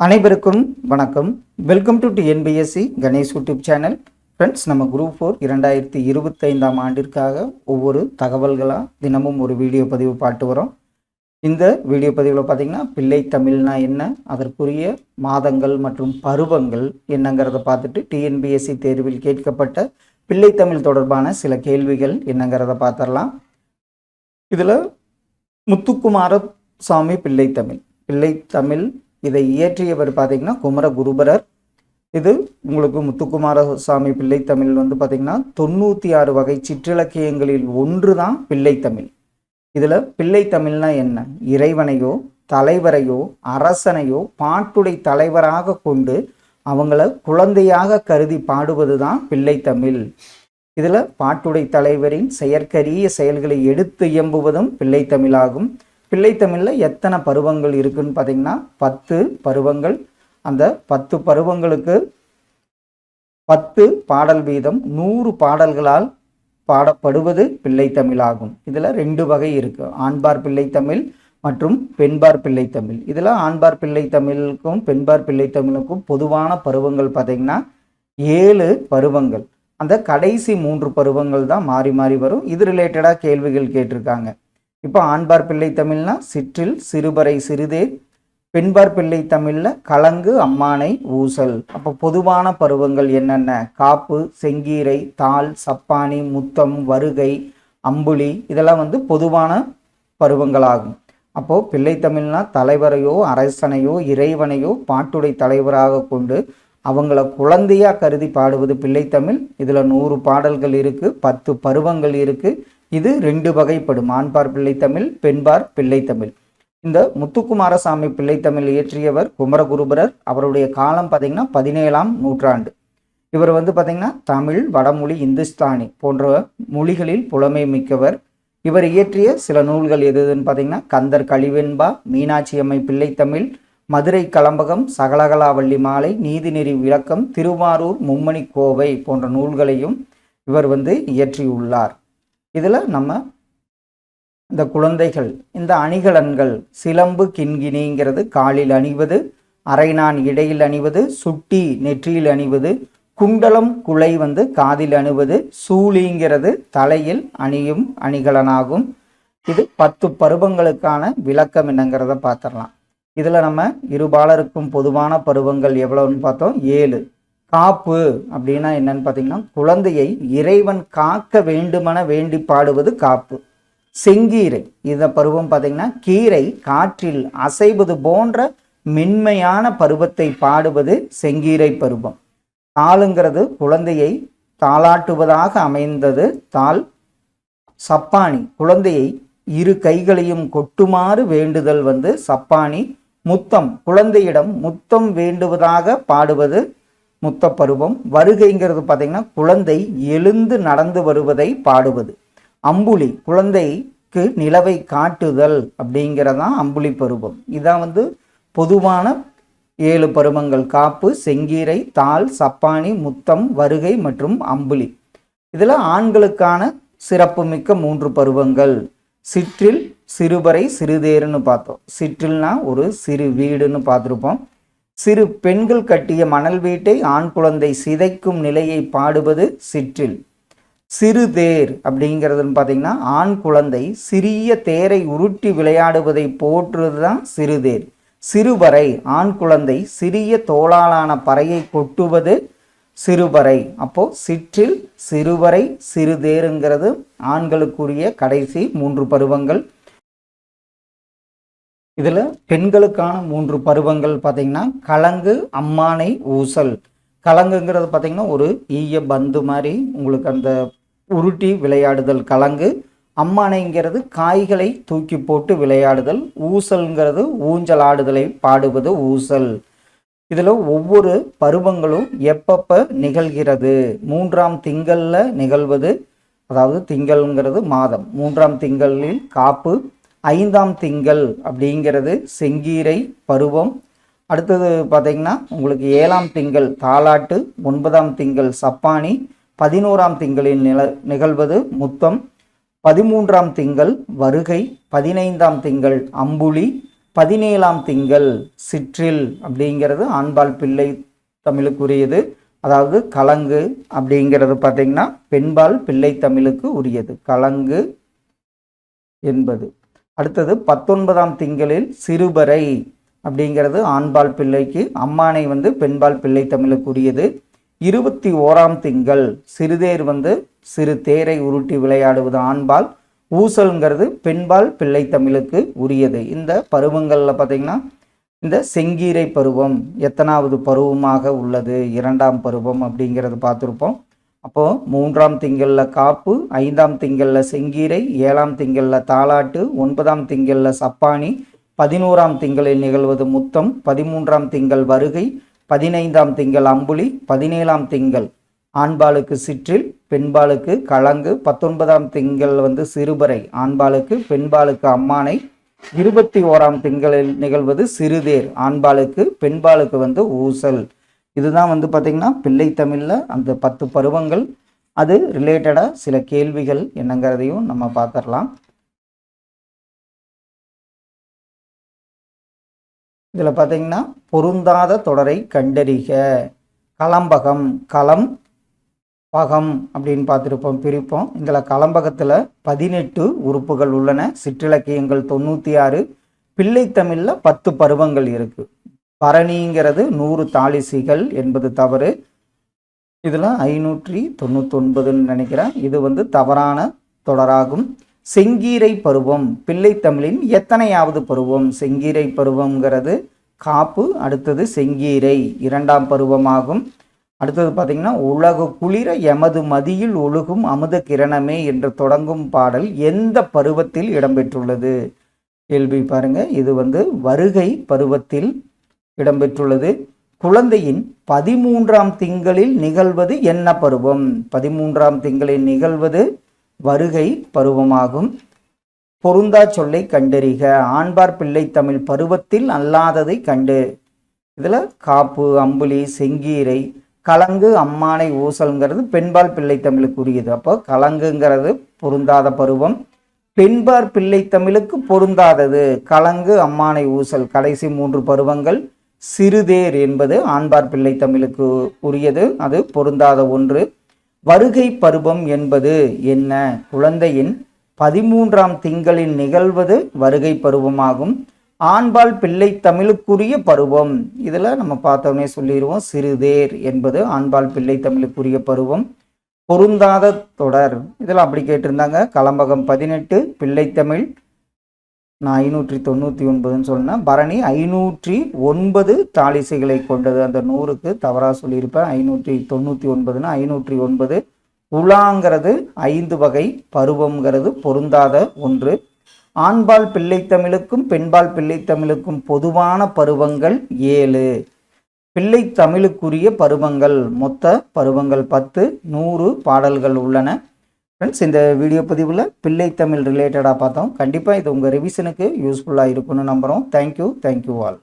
அனைவருக்கும் வணக்கம். Welcome to TNPSC Ganesh YouTube channel. Friends நம்ம குரூப் ஃபோர் இரண்டாயிரத்தி இருபத்தைந்தாம் ஆண்டிற்காக ஒவ்வொரு தகவல்களாக தினமும் ஒரு வீடியோ பதிவு பாட்டு வரோம். இந்த வீடியோ பதிவில் பார்த்திங்கன்னா பிள்ளை தமிழ்னா என்ன அதற்குரிய மாதங்கள் மற்றும் பருவங்கள் என்னங்கிறத பார்த்துட்டு டிஎன்பிஎஸ்சி தேர்வில் கேட்கப்பட்ட பிள்ளை தமிழ் தொடர்பான சில கேள்விகள் என்னங்கிறத பார்த்துடலாம் இதில் முத்துக்குமார சாமி பிள்ளை தமிழ். பிள்ளை தமிழ் இதை இயற்றியவர் பார்த்தீங்கன்னா குமரகுருபரர். இது உங்களுக்கு முத்துக்குமார சாமி பிள்ளைத்தமிழ் வந்து பார்த்தீங்கன்னா தொண்ணூற்றி ஆறு வகை சிற்றிலக்கியங்களில் ஒன்று தான் பிள்ளைத்தமிழ் இதில் பிள்ளைத்தமிழ்னா என்ன? இறைவனையோ தலைவரையோ அரசனையோ பாட்டுடை தலைவராக கொண்டு அவங்கள குழந்தையாக கருதி பாடுவது தான் பிள்ளைத்தமிழ் இதில் பாட்டுடை தலைவரின் செயற்கரிய செயல்களை எடுத்து இயம்புவதும் பிள்ளைத்தமிழாகும் பிள்ளைத்தமிழில் எத்தனை பருவங்கள் இருக்குன்னு பார்த்தீங்கன்னா பத்து பருவங்கள். அந்த பத்து பருவங்களுக்கு பத்து பாடல் வீதம் நூறு பாடல்களால் பாடப்படுவது பிள்ளைத்தமிழாகும் இதில் ரெண்டு வகை இருக்குது ஆண்பார் பிள்ளை தமிழ் மற்றும் பெண்பார் பிள்ளைத்தமிழ் இதில் ஆண்பார் பிள்ளை தமிழுக்கும் பெண்பார் பிள்ளை தமிழுக்கும் பொதுவான பருவங்கள் பார்த்தீங்கன்னா ஏழு பருவங்கள். அந்த கடைசி மூன்று பருவங்கள் தான் மாறி மாறி வரும். இது ரிலேட்டடாக கேள்விகள் கேட்டிருக்காங்க. இப்போ ஆண்பார் பிள்ளை தமிழ்னா சிற்றில் சிறுபறை சிறுதே. பெண்பார் பிள்ளை தமிழில் கலங்கு அம்மானை ஊசல். அப்போ பொதுவான பருவங்கள் என்னென்ன? காப்பு செங்கீரை தாள் சப்பானி முத்தம் வருகை அம்புலி இதெல்லாம் வந்து பொதுவான பருவங்களாகும். அப்போது பிள்ளை தமிழ்னா தலைவரையோ அரசனையோ இறைவனையோ பாட்டுடை தலைவராக கொண்டு அவங்கள குழந்தையாக கருதி பாடுவது பிள்ளைத்தமிழ் இதில் நூறு பாடல்கள் இருக்குது பத்து பருவங்கள் இருக்குது இது ரெண்டு வகைப்படும். ஆண்பார் பிள்ளைத்தமிழ் பெண்பார் பிள்ளைத்தமிழ் இந்த முத்துக்குமாரசாமி பிள்ளைத்தமிழ் இயற்றியவர் குமரகுருபரர் அவருடைய காலம் பார்த்திங்கன்னா பதினேழாம் நூற்றாண்டு. இவர் வந்து பார்த்திங்கன்னா தமிழ் வடமொழி இந்துஸ்தானி போன்ற மொழிகளில் புலமை மிக்கவர். இவர் இயற்றிய சில நூல்கள் எது எதுன்னு பார்த்திங்கன்னா கந்தர் கழிவெண்பா மீனாட்சி அம்மை பிள்ளைத்தமிழ் மதுரை கலம்பகம் சகலகலாவள்ளி மாலை நீதிநெறி விளக்கம் திருவாரூர் மும்மணி கோவை போன்ற நூல்களையும் இவர் வந்து இயற்றியுள்ளார். இதில் நம்ம இந்த குழந்தைகள் இந்த அணிகலன்கள் சிலம்பு கிண்கிணிங்கிறது காலில் அணிவது அரைநான் இடையில் அணிவது சுட்டி நெற்றியில் அணிவது குண்டலம் குலை வந்து காதில் அணிவது சூழிங்கிறது தலையில் அணியும் அணிகலனாகும். இது பத்து பருவங்களுக்கான விளக்கம் என்னங்கிறத பார்த்துடலாம். இதில் நம்ம இருபாலருக்கும் பொதுவான பருவங்கள் எவ்வளோன்னு பார்த்தோம்? ஏழு. காப்பு அப்படின்னா என்னன்னு பார்த்தீங்கன்னா குழந்தையை இறைவன் காக்க வேண்டுமென வேண்டி பாடுவது காப்பு. செங்கீரை இந்த பருவம் பார்த்தீங்கன்னா கீரை காற்றில் அசைவது போன்ற மென்மையான பருவத்தை பாடுவது செங்கீரை பருவம். தாளுங்கிறது குழந்தையை தாளாட்டுவதாக அமைந்தது தாள். சப்பானி குழந்தையை இரு கைகளையும் கொட்டுமாறு வேண்டுதல் வந்து சப்பானி முத்தம் குழந்தையிடம் முத்தம் வேண்டுவதாக பாடுவது முத்த பருவம் வருகைங்கிறது பார்த்தீங்கன்னா குழந்தை எழுந்து நடந்து வருவதை பாடுவது. அம்புலி குழந்தைக்கு நிலவை காட்டுதல் அப்படிங்கிறதான் அம்புலி பருவம். இதான் வந்து பொதுவான ஏழு பருவங்கள். காப்பு செங்கீரை தாள் சப்பானி முத்தம் வருகை மற்றும் அம்புலி. இதில் ஆண்களுக்கான சிறப்புமிக்க மூன்று பருவங்கள். சிற்றில் சிறுபறை சிறுதேருன்னு பார்த்தோம். சிற்றில்னா ஒரு சிறு வீடுன்னு பார்த்துருப்போம். சிறு பெண்கள் கட்டிய மணல் வீட்டை ஆண் குழந்தை சிதைக்கும் நிலையை பாடுவது சிற்றில். சிறுதேர் அப்படிங்கிறதுன்னு பார்த்தீங்கன்னா ஆண் குழந்தை சிறிய தேரை உருட்டி விளையாடுவதை போற்றுவது தான் சிறுதேர் சிறுபறை ஆண் குழந்தை சிறிய தோளாலான பறையை கொட்டுவது சிறுபறை அப்போ சிற்றில் சிறுவரை சிறுதேருங்கிறது ஆண்களுக்குரிய கடைசி மூன்று பருவங்கள். இதில் பெண்களுக்கான மூன்று பருவங்கள் பார்த்தீங்கன்னா கலங்கு அம்மானை ஊசல். கலங்குங்கிறது பார்த்தீங்கன்னா ஒரு ஈய பந்து மாதிரி உங்களுக்கு அந்த உருட்டி விளையாடுதல் கலங்கு. அம்மானைங்கிறது காய்களை தூக்கி போட்டு விளையாடுதல். ஊசல்ங்கிறது ஊஞ்சல் ஆடுதலை பாடுவது ஊசல். இதில் ஒவ்வொரு பருவங்களும் எப்பப்போ நிகழ்கிறது? மூன்றாம் திங்களில் நிகழ்வது அதாவது திங்கள்ங்கிறது மாதம். மூன்றாம் திங்களில் காப்பு ஐந்தாம் திங்கள் அப்படிங்கிறது செங்கீரை பருவம். அடுத்தது பார்த்தீங்கன்னா உங்களுக்கு ஏழாம் திங்கள் தாலாட்டு ஒன்பதாம் திங்கள் சப்பானி பதினோராம் திங்களில் நில நிகழ்வது முத்தம். பதிமூன்றாம் திங்கள் வருகை பதினைந்தாம் திங்கள் அம்புலி பதினேழாம் திங்கள் சிற்றில் அப்படிங்கிறது ஆண்பால் பிள்ளை தமிழுக்குரியது. அதாவது கலங்கு அப்படிங்கிறது பார்த்தீங்கன்னா பெண்பால் பிள்ளை தமிழுக்கு உரியது. கலங்கு என்பது. அடுத்தது பத்தொன்பதாம் திங்களில் சிறுபறை அப்படிங்கிறது ஆண்பால் பிள்ளைக்கு அம்மானை வந்து பெண்பால் பிள்ளை தமிழுக்குரியது இருபத்தி ஓராம் திங்கள் சிறுதேர் வந்து சிறு தேரை உருட்டி விளையாடுவது ஆண்பால் ஊசல்ங்கிறது பெண்பால் பிள்ளை தமிழுக்கு உரியது. இந்த பருவங்களில் பார்த்தீங்கன்னா இந்த செங்கீரை பருவம் எத்தனாவது பருவமாக உள்ளது? இரண்டாம் பருவம் அப்படிங்கிறது பார்த்துருப்போம். அப்போது மூன்றாம் திங்களில் காப்பு ஐந்தாம் திங்களில் செங்கீரை ஏழாம் திங்களில் தாலாட்டு ஒன்பதாம் திங்களில் சப்பானி பதினோராம் திங்களில் நிகழ்வது முத்தம் பதிமூன்றாம் திங்கள் வருகை பதினைந்தாம் திங்கள் அம்புலி பதினேழாம் திங்கள் ஆண்பாலுக்கு சிற்றில் பெண்பாலுக்கு கலங்கு பத்தொன்பதாம் திங்கள் வந்து சிறுபறை ஆண்பாலுக்கு பெண்பாலுக்கு அம்மானை இருபத்தி ஓராம் திங்களில் நிகழ்வது சிறுதேர் ஆண்பாலுக்கு பெண்பாலுக்கு வந்து ஊசல். இதுதான் வந்து பார்த்திங்கன்னா பிள்ளை தமிழில் அந்த பத்து பருவங்கள். அது ரிலேட்டடாக சில கேள்விகள் என்னங்கிறதையும் நம்ம பார்த்துடலாம் இதில் பார்த்தீங்கன்னா பொருந்தாத தொடரை கண்டறிக. களம்பகம் களம் பகம் அப்படின்னு பார்த்துருப்போம் பிரிப்போம். இதில் களம்பகத்தில் பதினெட்டு உறுப்புகள் உள்ளன. சிற்றிலக்கியங்கள் தொண்ணூற்றி ஆறு. பிள்ளைத்தமிழில் பத்து பருவங்கள் இருக்குது பரணிங்கிறது நூறு தாலிசிகள் என்பது தவறு. இதில் ஐநூற்றி தொண்ணூத்தொன்பதுன்னு நினைக்கிறேன். இது வந்து தவறான தொடராகும். செங்கீரை பருவம் பிள்ளைத்தமிழின் எத்தனையாவது பருவம்? செங்கீரை பருவம்ங்கிறது காப்பு அடுத்தது செங்கீரை இரண்டாம் பருவமாகும். அடுத்தது பார்த்திங்கன்னா உலக குளிர எமது மதியில் ஒழுகும் அமுத கிரணமே என்று தொடங்கும் பாடல் எந்த பருவத்தில் இடம்பெற்றுள்ளது? கேள்வி பாருங்கள் இது வந்து வருகை பருவத்தில் இடம்பெற்றுள்ளது. குழந்தையின் பதிமூன்றாம் திங்களில் நிகழ்வது என்ன பருவம்? பதிமூன்றாம் திங்களில் நிகழ்வது வருகை பருவமாகும். பொருந்தா சொல்லை கண்டறிக. ஆண்பார் பிள்ளை தமிழ் பருவத்தில் அல்லாததை கண்டு. இதில் காப்பு அம்புலி செங்கீரை கலங்கு அம்மானை ஊசல்ங்கிறது பெண்பால் பிள்ளை தமிழுக்கு உரியது அப்போ கலங்குங்கிறது பொருந்தாத பருவம். பெண்பார் பிள்ளை தமிழுக்கு பொருந்தாதது. கலங்கு அம்மானை ஊசல் கடைசி மூன்று பருவங்கள். சிறுதேர் என்பது ஆண்பார் பிள்ளை தமிழுக்கு உரியது. அது பொருந்தாத ஒன்று. வருகை பருவம் என்பது என்ன? குழந்தையின் பதிமூன்றாம் திங்களில் நிகழ்வது வருகை பருவமாகும். ஆண்பால் பிள்ளை தமிழுக்குரிய பருவம். இதில் நம்ம பார்த்தோன்னே சொல்லிடுவோம். சிறுதேர் என்பது ஆண்பால் பிள்ளை தமிழுக்குரிய பருவம். பொருந்தாத தொடர். இதில் அப்படி கேட்டிருந்தாங்க. கலம்பகம் பதினெட்டு பிள்ளைத்தமிழ் நான் ஐநூற்றி தொண்ணூற்றி ஒன்பதுன்னு சொன்னேன் பரணி ஐநூற்றி ஒன்பது தாலிசைகளை கொண்டது. அந்த நூறுக்கு தவறாக சொல்லியிருப்பேன். ஐநூற்றி தொண்ணூற்றி ஒன்பதுன்னா ஐநூற்றி ஒன்பது உலாங்கிறது ஐந்து வகை பருவம்ங்கிறது பொருந்தாத ஒன்று. ஆண்பால் பிள்ளைத்தமிழுக்கும் பெண்பால் பிள்ளைத்தமிழுக்கும் பொதுவான பருவங்கள் ஏழு. பிள்ளை தமிழுக்குரிய பருவங்கள் மொத்த பருவங்கள் பத்து நூறு பாடல்கள் உள்ளன. ஃப்ரெண்ட்ஸ் இந்த வீடியோ பதிவில் பிள்ளை தமிழ் ரிலேட்டடாக பார்த்தோம். கண்டிப்பாக இது உங்கள் ரிவிஷனுக்கு யூஸ்ஃபுல்லாக இருக்கும்னு நம்புகிறோம் தேங்க்யூ தேங்க்யூ ஆல்